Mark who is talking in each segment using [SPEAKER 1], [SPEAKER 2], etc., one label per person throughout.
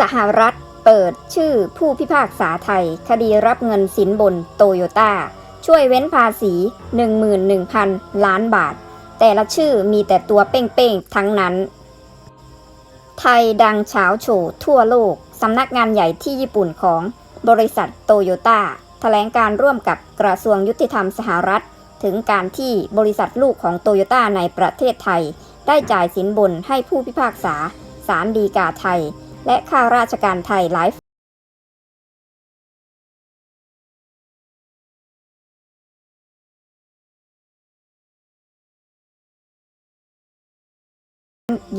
[SPEAKER 1] สหรัฐเปิดชื่อผู้พิพากษาไทย คดีรับเงินสินบนโตโยต้า ช่วยเว้นภาษี 11,000 ล้านบาท แต่ละชื่อมีแต่ตัวเป้งๆ ทั้งนั้น ไทยดังเฉาโฉทั่วโลก สำนักงานใหญ่ที่ญี่ปุ่นของบริษัทโตโยต้าแถลงการร่วมกับกระทรวงยุติธรรมสหรัฐ ถึงการที่บริษัทลูกของโตโยต้าในประเทศไทย ได้จ่ายสินบนให้ผู้พิพากษาศาลฎีกาไทย และข้าราชการไทยหลาย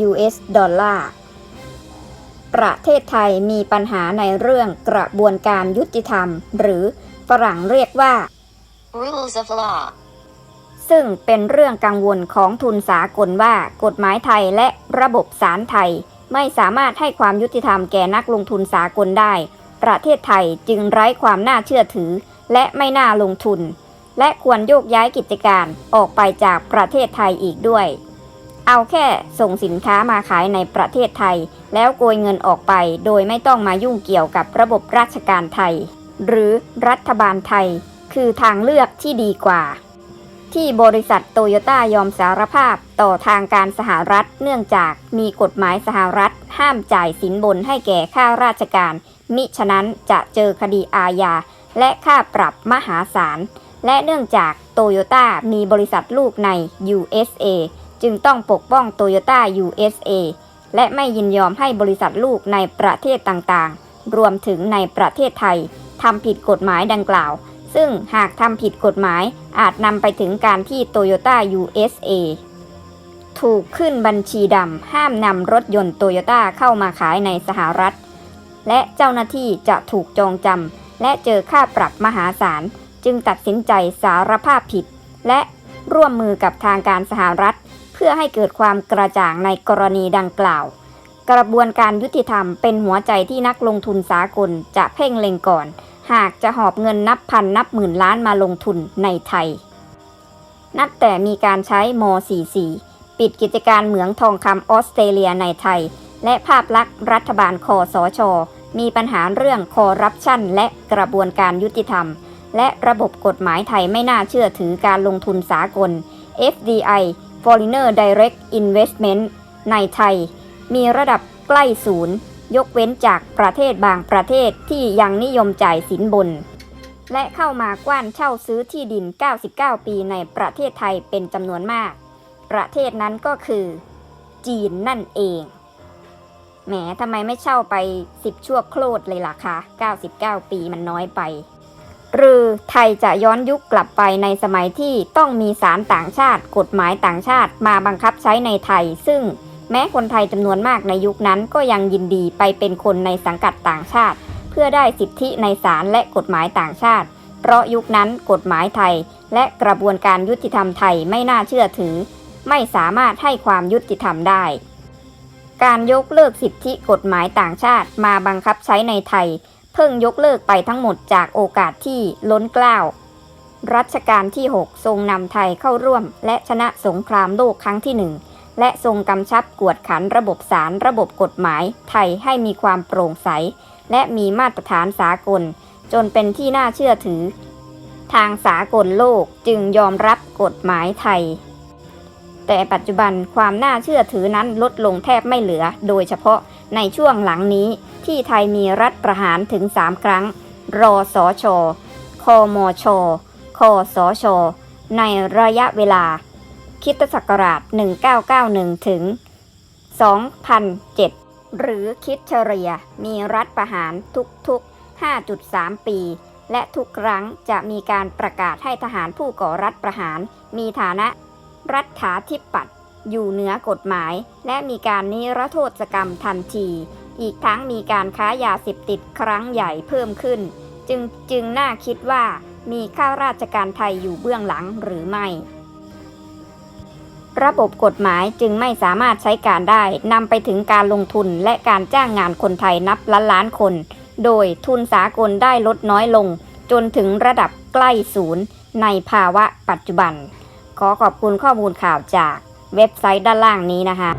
[SPEAKER 1] US ดอลลาร์ ประเทศไทยมีปัญหาในเรื่องกระบวนการยุติธรรม หรือฝรั่งเรียกว่า
[SPEAKER 2] Rules of law.
[SPEAKER 1] ซึ่งเป็นเรื่องกังวลของทุนสากลว่ากฎหมายไทยและระบบศาลไทย ไม่สามารถให้ความยุติธรรมแก่นักลงทุนสากลได้ ประเทศไทยจึงไร้ความน่าเชื่อถือ และไม่น่าลงทุน และควรโยกย้ายกิจการออกไปจากประเทศไทยอีกด้วย เอาแค่ส่งสินค้ามาขายในประเทศไทย แล้วโกยเงินออกไป โดยไม่ต้องมายุ่งเกี่ยวกับระบบราชการไทย หรือรัฐบาลไทย คือทางเลือกที่ดีกว่าที่บริษัทโตโยต้ายอมสารภาพต่อทางการสหรัฐเนื่องจากมีกฎหมายสหรัฐ ห้ามจ่ายสินบนให้แก่ข้าราชการ มิฉะนั้นจะเจอคดีอาญา และค่าปรับมหาศาล และเนื่องจากโตโยต้ามีบริษัทลูกใน USA จึงต้องปกป้องโตโยต้า USA และไม่ยินยอมให้บริษัทลูกในประเทศต่างๆ รวมถึงในประเทศไทยทำผิดกฎหมายดังกล่าว ซึ่งหากทำผิดกฎหมายอาจนำไปถึงการที่โตโยต้า USA ถูกขึ้นบัญชีดำห้ามนำรถยนต์โตโยต้าเข้ามาขายในสหรัฐ และเจ้าหน้าที่จะถูกจองจำและเจอค่าปรับมหาศาล จึงตัดสินใจสารภาพผิด และร่วมมือกับทางการสหรัฐ เพื่อให้เกิดความกระจ่างในกรณีดังกล่าว กระบวนการยุติธรรมเป็นหัวใจที่นักลงทุนสากลจะเพ่งเล็งก่อน หากจะหอบเงินนับพันนับหมื่นล้านมาลงทุนในไทย นับแต่มีการใช้ม .44 ปิดกิจการเหมืองทองคำออสเตรเลียในไทย และภาพลักษณ์รัฐบาลคอสช มีปัญหาเรื่องคอร์รัปชันและกระบวนการยุติธรรม และระบบกฎหมายไทยไม่น่าเชื่อถือการลงทุนสากล FDI Foreigner Direct Investment ในไทย มีระดับใกล้ศูนย์ ยกเว้นจากประเทศบางประเทศที่ยังนิยมจ่ายสินบน และเข้ามากว้านเช่าซื้อที่ดิน 99 ปีในประเทศไทยเป็นจำนวนมาก ประเทศนั้นก็คือ จีนนั่นเอง แหมทำไมไม่เช่าไป 10 ชั่วโคตรเลยล่ะคะ99 ปีมันน้อยไป หรือไทยจะย้อนยุคกลับไปในสมัยที่ต้องมีสารต่างชาติ กฎหมายต่างชาติมาบังคับใช้ในไทย ซึ่งแม้คนไทยจำนวนมากในยุคนั้นก็ยังยินดีไปเป็นคนในสังกัดต่างชาติ เพื่อได้สิทธิในศาลและกฎหมายต่างชาติ เพราะยุคนั้นกฎหมายไทย และกระบวนการยุติธรรมไทยไม่น่าเชื่อถือ ไม่สามารถให้ความยุติธรรมได้ การยกเลิกสิทธิกฎหมายต่างชาติมาบังคับใช้ในไทย เพิ่งยกเลิกไปทั้งหมดจากโอกาสที่ล้นเกล้ารัชกาลที่ 6 ทรงนำไทยเข้าร่วม และชนะสงครามโลกครั้งที่หนึ่งและทรงกำชับกวดขันระบบศาลระบบกฎหมาย ไทยให้มีความโปร่งใส และมีมาตรฐานสากล จนเป็นที่น่าเชื่อถือ ทางสากลโลกจึงยอมรับกฎหมายไทย แต่ปัจจุบันความน่าเชื่อถือนั้นลดลงแทบไม่เหลือ โดยเฉพาะในช่วงหลังนี้ที่ไทยมีรัฐประหารถึง 3 ครั้ง รอสอชอคอมอชอคอสอชอในระยะเวลาคริสตศักราช 1991 ถึง 2007 หรือคิดเฉลี่ยมีรัฐประหารทุกๆ 5.3 ปี และทุกครั้งจะมีการประกาศให้ทหารผู้ก่อรัฐประหารมีฐานะ รัฐาธิปัตย์อยู่เหนือกฎหมาย และมีการนิรโทษกรรมทันที อีกทั้งมีการค้ายาเสพติดครั้งใหญ่เพิ่มขึ้น จึงจึงน่าคิดว่ามีข้าราชการไทยอยู่เบื้องหลังหรือไม่ ระบบกฎหมายจึงไม่สามารถใช้การได้นำไปถึงการลงทุนและการจ้างงานคนไทยนับล้านล้านคน โดยทุนสากลได้ลดน้อยลง จนถึงระดับใกล้ศูนย์ในภาวะปัจจุบัน ขอขอบคุณข้อมูลข่าวจากเว็บไซต์ด้านล่างนี้นะคะ